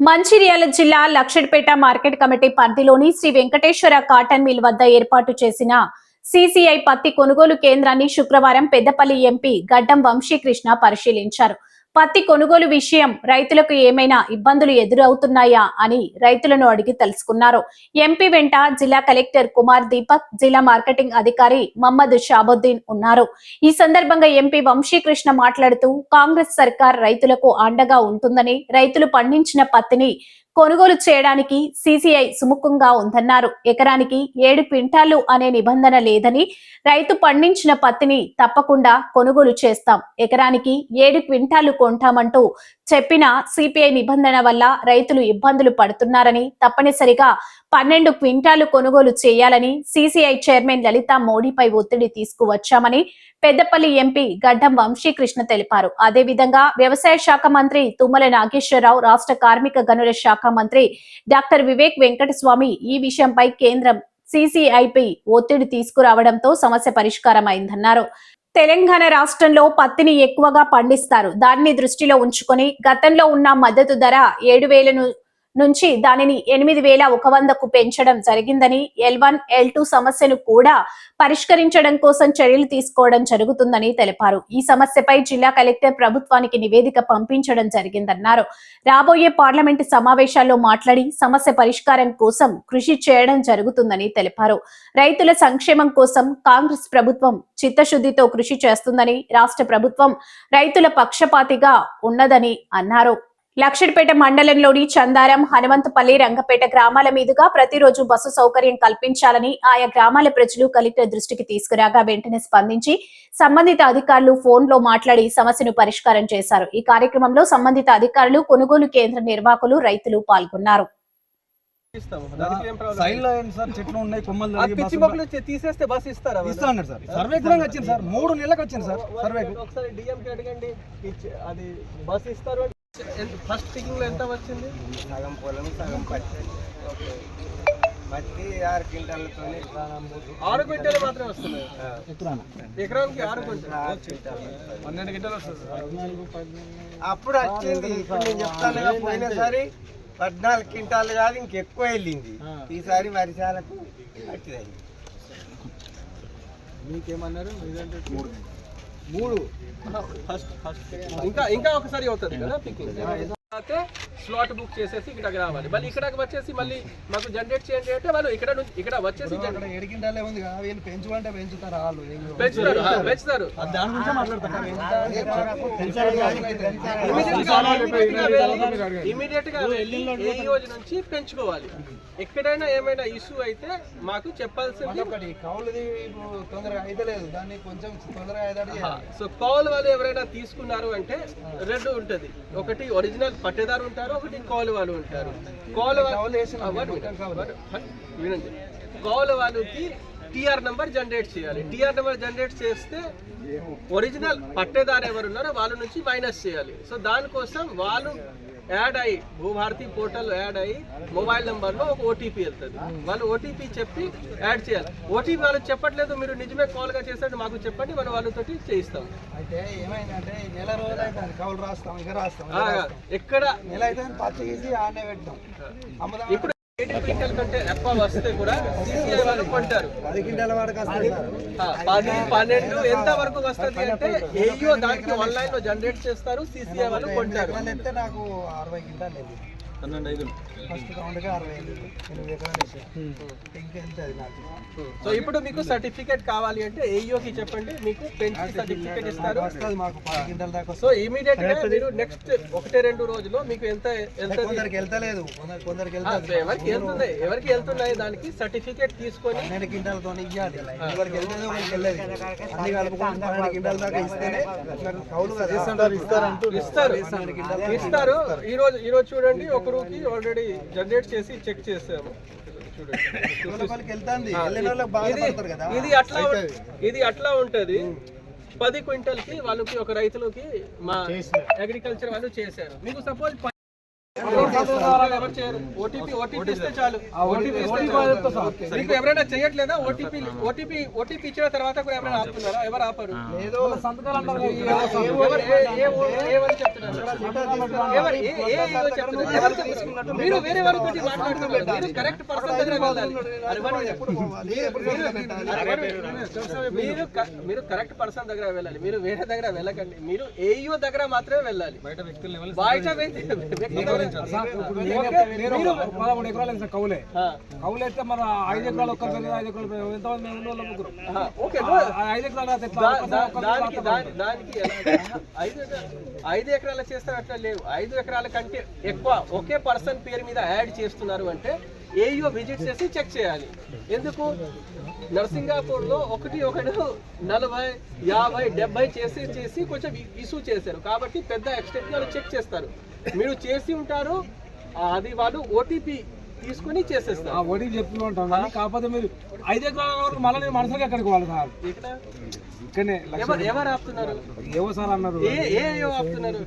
మంచిర్యాల జిల్లా Luxettipet market committee పరిధిలోని Shri Venkateswara cotton mill వద్ద ఏర్పాటు చేసిన సిసిఐ పత్తి కొనుగోలు కేంద్రాన్ని శుక్రవారం పెద్దపల్లి ఎంపీ గడ్డం వంశీకృష్ణ పరిశీలించారు. పత్తి కొనుగోలు విషయం రైతులకు ఏమైనా ఇబ్బందులు ఎదురవుతున్నాయా అని రైతులను అడిగి తెలుసుకున్నారు. ఎంపీ వెంట జిల్లా కలెక్టర్ కుమార్ దీపక్ జిల్లా మార్కెటింగ్ అధికారి మహమ్మద్ షాబుద్దీన్ ఉన్నారు. ఈ సందర్భంగా ఎంపీ వంశీకృష్ణ మాట్లాడుతూ కాంగ్రెస్ సర్కార్ రైతులకు అండగా ఉంటుందని రైతులు పండించిన పత్తిని కొనుగోలు చేయడానికి సీసీఐ సుముఖంగా ఉందన్నారు. ఎకరానికి ఏడు క్వింటాలు అనే నిబంధన లేదని రైతు పండించిన పత్తిని తప్పకుండా కొనుగోలు చేస్తాం. ఎకరానికి ఏడు క్వింటాలు కొంటామంటూ చెప్పిన సిపిఐ నిబంధన వల్ల రైతులు ఇబ్బందులు పడుతున్నారని తప్పనిసరిగా పన్నెండు క్వింటాలు కొనుగోలు చేయాలని సీసీఐ చైర్మన్ లలిత మోడీపై ఒత్తిడి తీసుకువచ్చామని పెద్దపల్లి ఎంపీ గడ్డం వంశీకృష్ణ తెలిపారు. అదేవిధంగా వ్యవసాయ శాఖ మంత్రి తుమ్మల నాగేశ్వరరావు రాష్ట్ర కార్మిక గనుల శాఖ మంత్రి డాక్టర్ వివేక్ వెంకటస్వామి ఈ విషయంపై కేంద్రం సీసీఐపై ఒత్తిడి తీసుకురావడంతో సమస్య పరిష్కారమైందన్నారు. తెలంగాణ రాష్ట్రంలో పత్తిని ఎక్కువగా పండిస్తారు. దాన్ని దృష్టిలో ఉంచుకొని గతంలో ఉన్న మద్దతు ధర ఏడు వేలను నుంచి దానిని ఎనిమిది వేల ఒక వందకు పెంచడం జరిగిందని ఎల్ వన్ ఎల్ టూ సమస్యను కూడా పరిష్కరించడం కోసం చర్యలు తీసుకోవడం జరుగుతుందని తెలిపారు. ఈ సమస్యపై జిల్లా కలెక్టర్ ప్రభుత్వానికి నివేదిక పంపించడం జరిగిందన్నారు. రాబోయే పార్లమెంటు సమావేశాల్లో మాట్లాడి సమస్య పరిష్కారం కోసం కృషి చేయడం జరుగుతుందని తెలిపారు. రైతుల సంక్షేమం కోసం కాంగ్రెస్ ప్రభుత్వం చిత్తశుద్ధితో కృషి చేస్తుందని రాష్ట్ర ప్రభుత్వం రైతుల పక్షపాతిగా ఉన్నదని అన్నారు. లక్షడిపేట మండలంలోని చందారం హనుమంతపల్లి రంగపేట గ్రామాల మీదుగా ప్రతిరోజు బస్సు సౌకర్యం కల్పించాలని ఆయా గ్రామాల ప్రజలు కలెక్టర్ దృష్టికి తీసుకురాగా వెంటనే స్పందించి సంబంధిత అధికారులు ఫోన్లో మాట్లాడి సమస్యను పరిష్కారం చేశారు. ఈ కార్యక్రమంలో సంబంధిత అధికారులు కొనుగోలు కేంద్ర నిర్వాహకులు రైతులు పాల్గొన్నారు. తీసేస్తే బస్ ఇస్తారా సార్. సర్వే కూడా వచ్చింది సార్. మూడు నెలలకు వచ్చింది సార్ ఒకసారి అడగండి. అది బస్ ఇస్తారు ఫస్ట్ పికింగ్లో ఎంత వచ్చింది? సగం పొలం సగం పత్తి. పత్తి ఆరు క్వింటాలతో ఆరు క్వింటాలు మాత్రమే వస్తున్నాయి. ఎత్తురానా ఎకరానికి ఆరు క్వింటాలు. పన్నెండు క్వింటాలు వస్తుంది. అప్పుడు వచ్చింది ఇప్పుడు నేను చెప్తాను కదా, పోయినసారి పద్నాలుగు క్వింటాలు కాదు ఇంకెక్కువ వెళ్ళింది. ఈసారి వరిసాలకు పట్టిదండి మీకేమన్నారు? మూడు. First first. ఇంకా ఇంకా ఒకసారి అవుతుంది కదా పికింగ్ అయితే స్లాట్ బుక్ చేసేసి ఇక్కడికి రావాలి. మళ్ళీ ఇక్కడికి వచ్చేసి మళ్ళీ మాకు జనరేట్ చేయండి అంటే వాళ్ళు ఇక్కడ నుంచి ఇక్కడ వచ్చేసి పెంచుకుంటే పెంచుతారు వాళ్ళు. పెంచుతారు పెంచుతారు. అది దాని గురించే మాట్లాడతారు. ఇమీడియట్గా ఏ రోజు నుంచి పెంచుకోవాలి. ఎక్కడైనా ఏమైనా ఇష్యూ అయితే మాకు చెప్పాల్సింది ఒకటి కౌలుది తొందరగా అయితే లేదు. దాన్ని కొంచెం తొందరగా సో కాల్ వాళ్ళు ఎవరైనా తీసుకున్నారు అంటే రెండు ఉంటది. ఒకటి ఒరిజినల్ పట్టేదారు ఉంటారు ఒకటి కాల్ వాళ్ళు ఉంటారు కాల్ వినండి. కాల్ వాళ్ళకి టిఆర్ నెంబర్ జనరేట్ చేయాలి. టిఆర్ నెంబర్ జనరేట్ చేస్తే ఒరిజినల్ పట్టేదారు ఎవరు ఉన్నారో వాళ్ళ నుంచి మైనస్ చేయాలి. సో దానికోసం వాళ్ళు యాడ్ అయ్యి భూభారతి పోర్టల్ యాడ్ అయ్యి మొబైల్ నెంబర్లో ఒక ఓటీపీ వెళ్తుంది. వాళ్ళు ఓటీపీ చెప్పి యాడ్ చేయాలి. ఓటీపీ వాళ్ళకి చెప్పట్లేదు మీరు నిజమే కాల్గా చేసినట్టు మాకు చెప్పండి మనం వాళ్ళతోటి చేయిస్తాం. అయితే ఏమైందంటే నెల రోజులు అయితే కౌలు రాస్తాం ఇంకా రాస్తాం ఎక్కడ? నెల అయితే పచ్చి ఇప్పుడు ఎయిటీ క్వింటల్ కంటే ఎక్కువ వస్తే కూడా వాళ్ళు కొంటారు. పది పన్నెండు ఎంత వరకు వస్తుంది అంటే ఏయో దానికి ఆన్లైన్లో జనరేట్ చేస్తారు సిసిఐ వాళ్ళు కొంటారు. పన్నెండు ఐదు. ఫస్ట్ రౌండ్గా అరవై ఎనిమిది ఎనిమిది ఎకరాలు వేసాను ఇంకా ఎంత అది నాకు సో ఇప్పుడు మీకు సర్టిఫికేట్ కావాలి అంటే ఏఈఓకి చెప్పండి. మీకు పెంచి సర్టిఫికేట్ ఇస్తారు. వస్తుంది మాకు పది క్వింటాల దాకా సో ఇమీడియట్గా మీరు నెక్స్ట్ ఒకటి రెండు రోజుల్లో మీకు ఎంత ఎంత కొందరికి వెళ్తలేదు. కొందరు కొందరికి వెళ్తారు ఎవరికి వెళ్తున్నాయి ఎవరికి వెళ్తున్నాయి దానికి సర్టిఫికేట్ తీసుకొని? పన్నెండు క్వింటాలతో ఇవ్వాలి ఎవరికి ఒకరికి వెళ్ళదు. అన్ని కలుపుకొని పన్నెండు క్వింటాల దాకా ఇస్తేనే నాకు కౌలు ఇస్తారు ఇస్తారు. ఈ రోజు ఈ రోజు చూడండి ఒకరికి ఆల్రెడీ జనరేట్ చేసి చెక్ చేసాము. ఇది పడతారు కదా. ఇది అట్లా ఇది అట్లా ఉంటది. పది క్వింటల్కి వాళ్ళకి ఒక రైతులకి మా అగ్రికల్చర్ వాళ్ళు చేశారు. మీకు సపోజ్ ఓటీపీ ఓటీపీ ఇస్తే చాలు. మీకు ఎవరైనా చేయట్లేదా? ఓటీపీ ఓటీపీ ఓటీపీ ఇచ్చిన తర్వాత కూడా ఎవరైనా ఆపుతున్నారా? ఎవరు ఆపరు? మీరు వేరే వారితో మాట్లాడుతున్నారు మీరు కరెక్ట్ పర్సన్ దగ్గర వెళ్ళాలి. మీరు- మీరు కరెక్ట్ పర్సన్ దగ్గర వెళ్ళాలి. మీరు వేరే దగ్గర వెళ్ళకండి. మీరు ఏయో దగ్గర మాత్రమే వెళ్ళాలి. బయట వ్యక్తులు బయట వ్యక్తి నేను పదమూడు ఎకరాలు వేసిన కౌలే. కౌలు అయితే మన ఐదు ఎకరాలు ఒక్క ఐదు ఎకరాలు ఎంతమంది మేము ముగ్గురు. ఐదు ఎకరాలు ఐదు ఎకరాల చేస్తారు అట్లా లేవు. ఐదు ఎకరాల కంటే ఎక్కువ ఒకే పర్సన్ పేరు మీద యాడ్ చేస్తున్నారు అంటే ఏయో విజిట్ చేసి చెక్ చేయాలి. ఎందుకు? నర్సింగాపూర్లో ఒకటి ఒకడు నలభై యాభై డెబ్బై చేసి చేసి కొంచెం ఇష్యూ చేశారు. కాబట్టి పెద్ద ఎక్స్టెంట్ వాళ్ళు చెక్ చేస్తారు. మీరు చేసి ఉంటారు. అది వాళ్ళు ఓటీపీ తీసుకుని ఆ చేసేస్తారు వడ్డీ చెప్తూ ఉంటాం కానీ కాకపోతే మీరు ఐదు ఎకరాల వరకు మళ్ళీ నేను ఎక్కడికి వాళ్ళు సార్? ఇక్కడ ఇక్కడనే ఎవరు ఆపుతున్నారు? ఏవో సార్ అన్నారు. ఏ ఏ ఆపుతున్నారు?